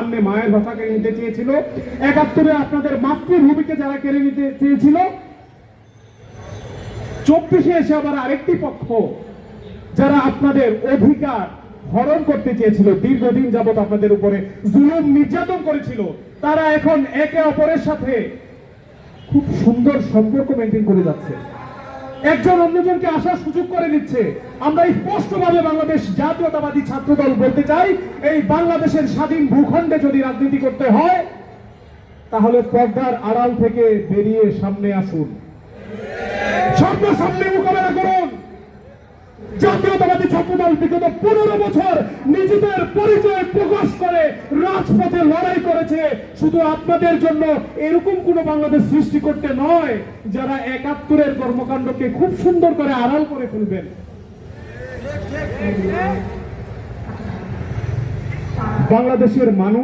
সামনে মায়ের ভাষা কেড়ে নিতে চেয়েছিল। একাত্তরে আপনাদের মাতৃভূমিকে যারা কেড়ে নিতে চেয়েছিল, চব্বিশে এসে আবার আরেকটি পক্ষ যারা আপনাদের অধিকার হরণ করতে চেয়েছিল, দীর্ঘদিন যাবত আপনাদের উপরে জুলুম নির্যাতন করেছিল, তারা এখন একে অপরের সাথে খুব সুন্দর সম্পর্ক মেনটেন করে যাচ্ছে। একজন অন্যজনকে আসার সুযোগ করে দিচ্ছে আমরা স্পষ্টভাবে বাংলাদেশ জাতীয়তাবাদী ছাত্র দল বলতে চাই, এই বাংলাদেশের স্বাধীন ভূখণ্ডে যদি রাজনীতি করতে হয়, তাহলে পর্দার আড়াল থেকে বেরিয়ে সামনে আসুন। সামনে সামনে মোকাবেলা করুন। জাতীয়তাবাদী ছাত্রদল বিগত পনেরো বছর নিজেদের পরিচয় প্রকাশ করে, রাজপথে লড়াই করেছে। শুধু আপনাদের জন্য এরকম কোন বাংলাদেশ সৃষ্টি করতে নয়, যারা একাত্তরের কর্মকাণ্ডকে খুব সুন্দর করে আড়াল করে ফেলবেন। বাংলাদেশের মানুষ